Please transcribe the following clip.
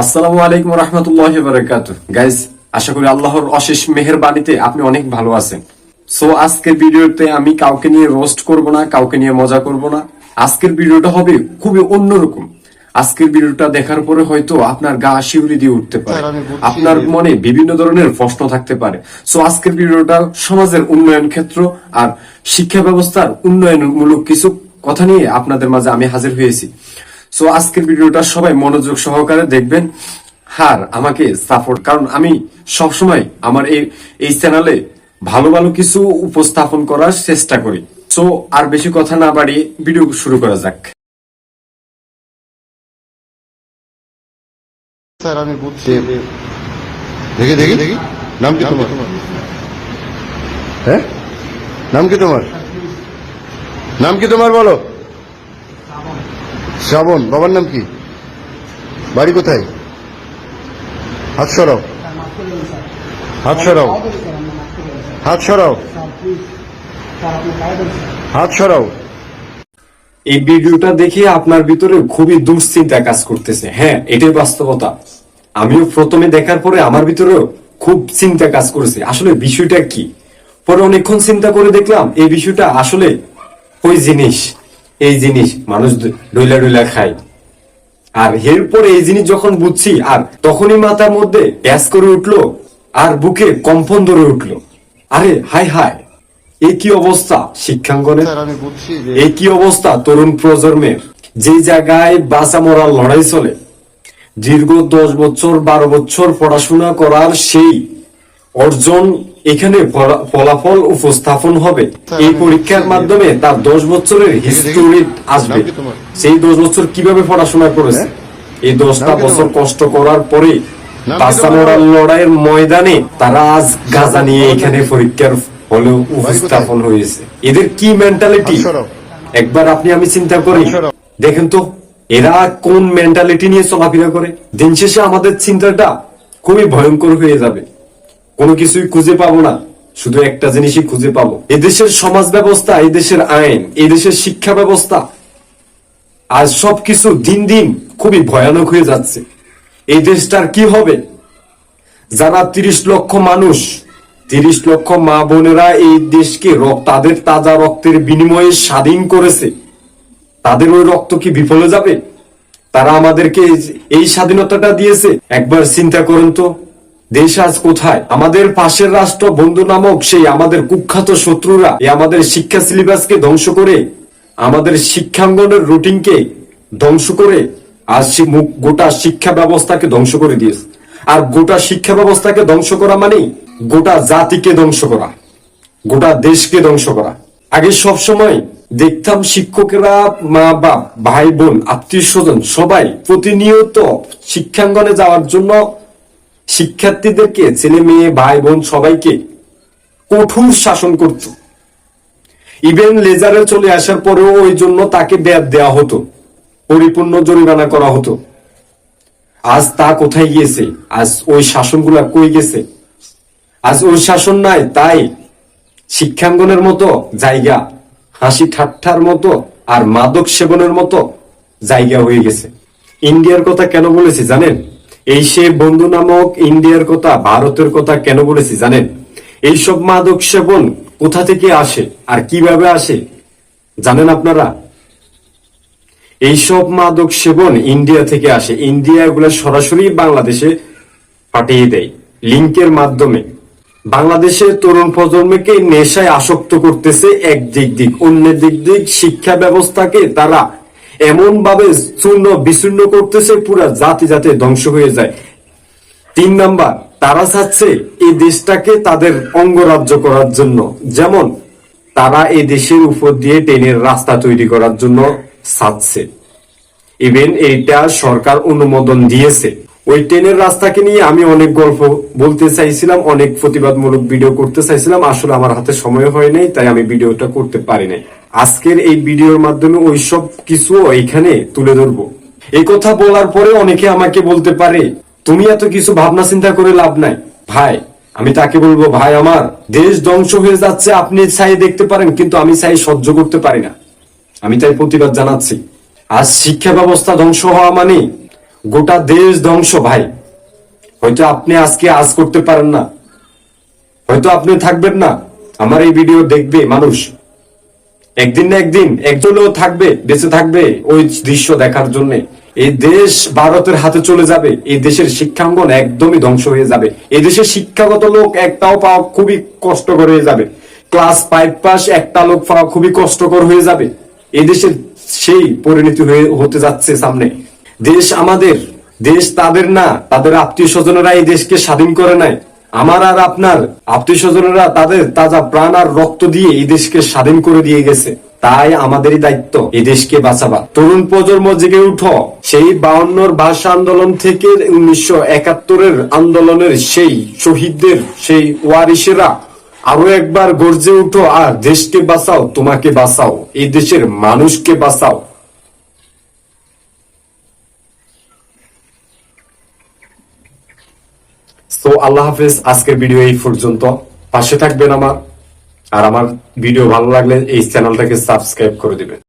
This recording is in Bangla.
আসসালামু আলাইকুম রহমতুল্লাহ বারাকাত গাইজ আশা করি আল্লাহর অশেষ মেহেরবানিতে আপনি অনেক ভালো আছেন। সো আজকের ভিডিওতে আমি কাউকে নিয়ে রোস্ট করব না কাউকে নিয়ে মজা করব না। আজকের ভিডিওটা হবে খুবই অন্যরকম। আজকের ভিডিওটা দেখার পরে হয়তো আপনার গা শিউরি দিয়ে উঠতে পারে। আপনার মনে বিভিন্ন ধরনের প্রশ্ন থাকতে পারে। সো আজকের ভিডিওটা সমাজের উন্নয়ন ক্ষেত্র আর শিক্ষা ব্যবস্থার উন্নয়নমূলক কিছু কথা নিয়ে আপনাদের মাঝে আমি হাজির হয়েছি। সো আজকের ভিডিওটা সবাই মনোযোগ সহকারে দেখবেন। হার, আমাকে সাপোর্ট কারণ আমি সবসময় আমার এই এই চ্যানেলে ভালো ভালো কিছু উপস্থাপন করার চেষ্টা করি। সো আর বেশি কথা না বাড়িয়ে ভিডিও শুরু করা যাক। স্যার, আমি বুঝছি। দেখি দেখি দেখি। নাম কি তোমার? হ্যাঁ? নাম কি তোমার? নাম কি তোমার বলো? শ্রাবণ, বাবার নাম কি? বাড়ি কোথায়? হাত সরাও হাত সরাও হাত সরাও হাত সরাও এই ভিডিওটা দেখে আপনার ভিতরে খুবই দুশ্চিন্তা কাজ করতেছে। হ্যাঁ এটাই বাস্তবতা। আমিও প্রথমে দেখার পরে আমার ভিতরেও খুব চিন্তা কাজ করেছে। আসলে বিষয়টা কি? পরে অনেকক্ষণ চিন্তা করে দেখলাম, এই বিষয়টা আসলে ওই জিনিস। এই জিনিস মানুষ ডইলা ডইলা খায়। আর এরপরে এই জিনিস যখন বুঝছি আর তখনই মাথার মধ্যে গ্যাস করে উঠল আর বুকে কম্পন ধরে উঠল। আরে হাই হাই এই কি অবস্থা শিক্ষাঙ্গনের যে এই কি অবস্থা তরুণ প্রজন্মের? যে জায়গায় বাঁচা মরার লড়াই চলে দীর্ঘ দশ বছর বারো বছর পড়াশোনা করার সেই অর্জন এখানে ফলাফল উপস্থাপন হবে। এই পরীক্ষার মাধ্যমে তার দশ বছরের হিস্টোরি আসবে? সেই দশ বছর কীভাবে পড়াশোনা করেছে? এই দশটা বছর কষ্ট করার পরে লড়াইয়ের ময়দানে তারা আজ গাজা নিয়ে এখানে পরীক্ষার হলে উপস্থাপন হয়েছে। এদের কি মেন্টালিটি একবার আপনি আমি চিন্তা করি। দেখেন তো এরা কোন মেন্টালিটি নিয়ে চলাফেরা করে? দিন শেষে আমাদের চিন্তাটা খুবই ভয়ঙ্কর হয়ে যাবে। কোনো কিছুই খুঁজে পাবো না। শুধু একটা জিনিসই খুঁজে পাবো। এদেশের সমাজ ব্যবস্থা এদেশের আইন, এদেশের শিক্ষা ব্যবস্থা আজ সবকিছু দিন দিন খুবই ভয়ানক হয়ে যাচ্ছে। এই দেশটার কি হবে? যারা তিরিশ লক্ষ মানুষ, তিরিশ লক্ষ মা বোনেরা এই দেশকে তাদের তাজা রক্তের বিনিময়ে স্বাধীন করেছে, তাদের ওই রক্ত কি বিফলে যাবে? তারা আমাদেরকে এই স্বাধীনতাটা দিয়েছে। একবার চিন্তা করুন তো। দেশ আজ কোথায়? আমাদের পাশের রাষ্ট্র বন্ধু নামক সেই আমাদের কুখ্যাত শত্রুরা আমাদের শিক্ষা সিলেবাসকে ধ্বংস করে, আমাদের শিক্ষাঙ্গনের রুটিনকে ধ্বংস করে, আজ গোটা শিক্ষা ব্যবস্থাকে ধ্বংস করে দিয়েছে। আর গোটা শিক্ষা ব্যবস্থাকে ধ্বংস করা মানেই গোটা জাতিকে ধ্বংস করা, গোটা দেশকে ধ্বংস করা। আগে সব সময় দেখতাম শিক্ষকেরা মা, বাপ, ভাই, বোন, আত্মীয় স্বজন সবাই প্রতিনিয়ত শিক্ষাঙ্গনে যাওয়ার জন্য শিক্ষার্থীদেরকে, ছেলে মেয়ে, ভাই বোন সবাইকে কঠোর শাসন করত। ইভেন লেজারে চলে আসার পরেও ওই জন্য তাকে ব্যাদ দেওয়া হতো। পরিপূর্ণ জরিমানা করা হতো। আজ তা কোথায় গিয়েছে? আজ ওই শাসনগুলা কই গেছে? আজ ওই শাসন নাই, তাই শিক্ষাঙ্গনের মতো জায়গা, হাসি ঠাট্টার মতো আর মাদক সেবনের মতো জায়গা হয়ে গেছে। ইন্ডিয়ার কথা কেন বলেছি জানেন? এই সে বন্ধু নামক ইন্ডিয়ার কথা, ভারতের কথা কেন বলেছি জানেন? এইসব মাদক সেবন কোথা থেকে আসে আর কীভাবে আসে জানেন আপনারা? এইসব মাদক সেবন ইন্ডিয়া থেকে আসে। ইন্ডিয়া এগুলো সরাসরি বাংলাদেশে পাঠিয়ে দেয় লিঙ্কের মাধ্যমে। বাংলাদেশের তরুণ প্রজন্মকে নেশায় আসক্ত করতেছে এক দিক দিক অন্য দিক দিক শিক্ষা ব্যবস্থাকে তারা এমন ভাবে চূর্ণ বিচূর্ণ করতেছে, পুরা জাতি জাতি ধ্বংস হয়ে যায়। তিন নাম্বার, তারা চাচ্ছে এই দেশটাকে তাদের অঙ্গরাজ্য করার জন্য। যেমন, তারা এই দেশের উপর দিয়ে ট্রেনের রাস্তা তৈরি করার জন্য চাচ্ছে। ইভেন এইটা সরকার অনুমোদন দিয়েছে। ওই ট্রেনের রাস্তাকে নিয়ে আমি অনেক গল্প বলতে চাইছিলাম, অনেক প্রতিবাদমূলক ভিডিও করতে চাইছিলাম। আসলে আমার হাতে সময় হয় নাই, তাই আমি ভিডিওটা করতে পারি নাই। আজকের এই ভিডিওর মাধ্যমে ওই সব কিছু এখানে তুলে ধরবো। এই কথা বলার পরে অনেকে আমাকে বলতে পারে, তুমি এত কিছু ভাবনা চিন্তা করে লাভ নাই। ভাই, আমি তাকে বলব, ভাই আমার, দেশ ধ্বংস হয়ে যাচ্ছে, আপনি চাই দেখতে পারেন, কিন্তু আমি চাই সহ্য করতে পারি না। আমি তাই প্রতিবাদ জানাচ্ছি। আজ শিক্ষা ব্যবস্থা ধ্বংস হওয়া মানে গোটা দেশ ধ্বংস, ভাই। হয়তো আপনি আজকে আজ করতে পারেন না। হয়তো আপনি থাকবেন না। আমার এই ভিডিও দেখবে মানুষ। একদিন না একদিন একজনও থাকবে, বেঁচে থাকবে ওই দৃশ্য দেখার জন্য। এই দেশ ভারতের হাতে চলে যাবে, এই দেশের শিক্ষাঙ্গন একদমই ধ্বংস হয়ে যাবে। এই দেশের শিক্ষাগত লোক একটাও পাওয়া খুবই কষ্টকর হয়ে যাবে। ক্লাস ফাইভ পাস একটা লোক পাওয়া খুবই কষ্টকর হয়ে যাবে। এই দেশের সেই পরিণতি হয়ে, হতে যাচ্ছে সামনে। দেশ আমাদের, দেশ তাদের না, তাদের আত্মীয় স্বজনেরা এই দেশকে স্বাধীন করে নাই। আমার আর আপনার আত্মীয় স্বজনেরা তাদের তাজা প্রাণ আর রক্ত দিয়ে এই দেশকে স্বাধীন করে দিয়ে গেছে। তাই আমাদেরই দায়িত্ব এই দেশকে বাঁচাবা। তরুণ প্রজন্ম জেগে উঠো। সেই বাউন্নর ভাষা আন্দোলন থেকে উনিশশো একাত্তরের আন্দোলনের সেই শহীদদের, সেই ওয়ারিসেরা আরও একবার গর্জে উঠো, আর দেশকে বাঁচাও, তোমাকে বাঁচাও, এই দেশের মানুষকে বাঁচাও। তো আল্লাহ হাফেজ, আজকের ভিডিও এই পর্যন্ত। পাশে থাকবেন আমার। আর আমার ভিডিও ভালো লাগলে এই চ্যানেলটাকে সাবস্ক্রাইব করে দিবেন।